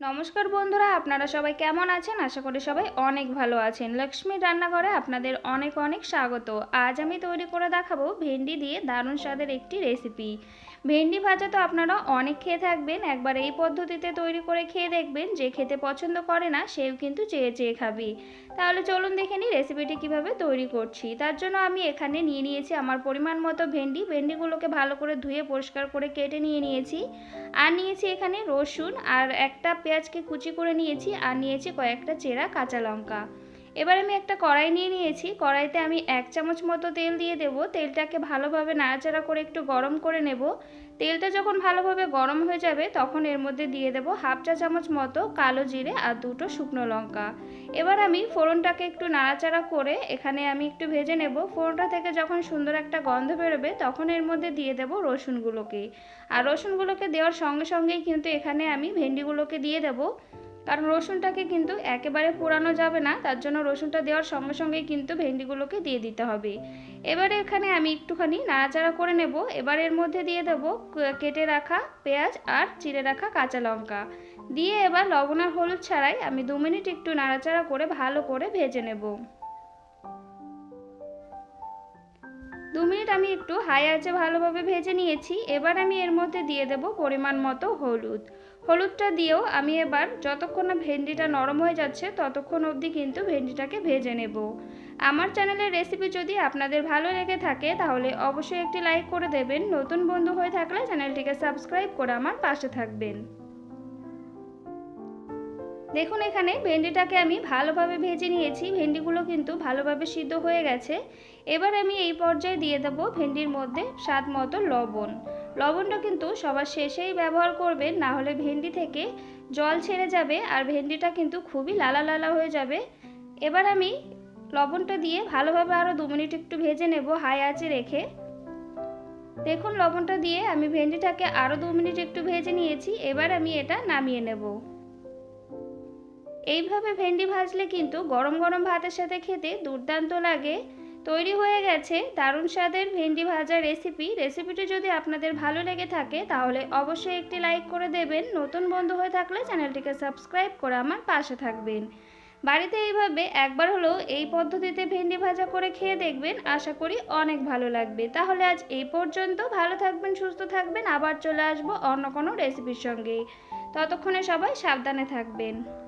নমস্কার বন্ধুরা, আপনারা সবাই কেমন আছেন? আশা করি সবাই অনেক ভালো আছেন। লক্ষ্মীর রান্নাঘরে আপনাদের অনেক অনেক স্বাগত। আজ আমি তৈরি করে দেখাবো ভেন্ডি দিয়ে দারুণ স্বাদের একটি রেসিপি। ভেন্ডি ভাজা তো আপনারা অনেক খেয়ে থাকবেন, একবার এই পদ্ধতিতে তৈরি করে খেয়ে দেখবেন। যে খেতে পছন্দ করে না, সেও কিন্তু চেয়ে চেয়ে খাবে। তাহলে চলুন দেখে নিই রেসিপিটি কীভাবে তৈরি করছি। তার জন্য আমি এখানে নিয়ে নিয়েছি আমার পরিমাণ মতো ভেন্ডি। ভেন্ডিগুলোকে ভালো করে ধুয়ে পরিষ্কার করে কেটে নিয়ে নিয়েছি। আর নিয়েছি এখানে রসুন আর একটা পেঁয়াজকে কুচি করে নিয়েছি আর নিয়েছি কয়েকটা চেরা কাঁচা লঙ্কা। এবার আমি একটা কড়াই নিয়ে নিয়েছি। কড়াইতে আমি এক চামচ মতো তেল দিয়ে দেব। তেলটাকে ভালোভাবে নাড়াচাড়া করে একটু গরম করে নেব। তেলটা যখন ভালোভাবে গরম হয়ে যাবে, তখন এর মধ্যে দিয়ে দেব হাফ চা চামচ মতো কালো জিরে আর দুটো শুকনো লঙ্কা। এবার আমি ফোড়নটাকে একটু নাড়াচাড়া করে এখানে আমি একটু ভেজে নেব। ফোড়নটা থেকে যখন সুন্দর একটা গন্ধ বেরোবে, তখন এর মধ্যে দিয়ে দেব রসুনগুলোকে। আর রসুনগুলোকে দেওয়ার সঙ্গে সঙ্গেই কিন্তু এখানে আমি ভেন্ডিগুলোকে দিয়ে দেবো। কারণ রসুনটাকে কিন্তু একেবারে পোড়ানো যাবে না, তার জন্য রসুনটা দেওয়ার সঙ্গে সঙ্গেই কিন্তু ভেন্ডিগুলোকে দিয়ে দিতে হবে। এবারে এখানে আমি একটুখানি নাড়াচাড়া করে নেব। এবার এর মধ্যে দিয়ে দেব কেটে রাখা পেঁয়াজ আর চিড়ে রাখা কাঁচা লঙ্কা। দিয়ে এবার লবণ আর হলুদ ছাড়াই আমি দু মিনিট একটু নাড়াচাড়া করে ভালো করে ভেজে নেব। দু মিনিট আমি একটু হাই আঁচে ভালোভাবে ভেজে নিয়েছি। এবার আমি এর মধ্যে দিয়ে দেব পরিমাণ মতো হলুদ। হলুদটা দিয়েও আমি এবার যতক্ষণ না ভেন্ডিটা নরম হয়ে যাচ্ছে, ততক্ষণ অবধি কিন্তু ভেন্ডিটাকে ভেজে নেব। আমার চ্যানেলের রেসিপি যদি আপনাদের ভালো লেগে থাকে, তাহলে অবশ্যই একটি লাইক করে দেবেন। নতুন বন্ধু হয়ে থাকলে চ্যানেলটিকে সাবস্ক্রাইব করে আমার পাশে থাকবেন। দেখুন এখানে ভেন্ডিটাকে আমি ভালোভাবে ভেজে নিয়েছি। ভেন্ডিগুলো কিন্তু ভালোভাবে সিদ্ধ হয়ে গেছে। এবার আমি এই পর্যায়ে দিয়ে দেবো ভেন্ডির মধ্যে স্বাদ মতো লবণ। লবণটা কিন্তু সবার শেষেই ব্যবহার করবেন, না হলে ভেন্ডি থেকে জল ছেড়ে যাবে আর ভেন্ডিটা কিন্তু খুবই লালা লালা হয়ে যাবে। এবার আমি লবণটা দিয়ে ভালোভাবে আরও দু মিনিট একটু ভেজে নেব হাই আঁচে রেখে। দেখুন লবণটা দিয়ে আমি ভেন্ডিটাকে আরও দু মিনিট একটু ভেজে নিয়েছি। এবার আমি এটা নামিয়ে নেব। এইভাবে ভেন্ডি ভাজলে কিন্তু গরম গরম ভাতের সাথে খেতে দুর্দান্ত লাগে। তৈরি হয়ে গেছে দারুণ স্বাদের ভেন্ডি ভাজা রেসিপি রেসিপিটি যদি আপনাদের ভালো লেগে থাকে, তাহলে অবশ্যই একটি লাইক করে দেবেন। নতুন বন্ধু হয়ে থাকলে চ্যানেলটিকে সাবস্ক্রাইব করে আমার পাশে থাকবেন। বাড়িতে এইভাবে একবার হলেও এই পদ্ধতিতে ভেন্ডি ভাজা করে খেয়ে দেখবেন, আশা করি অনেক ভালো লাগবে। তাহলে আজ এই পর্যন্ত। ভালো থাকবেন, সুস্থ থাকবেন। আবার চলে আসব অন্য কোনো রেসিপির সঙ্গে। ততক্ষণে সবাই সাবধানে থাকবেন।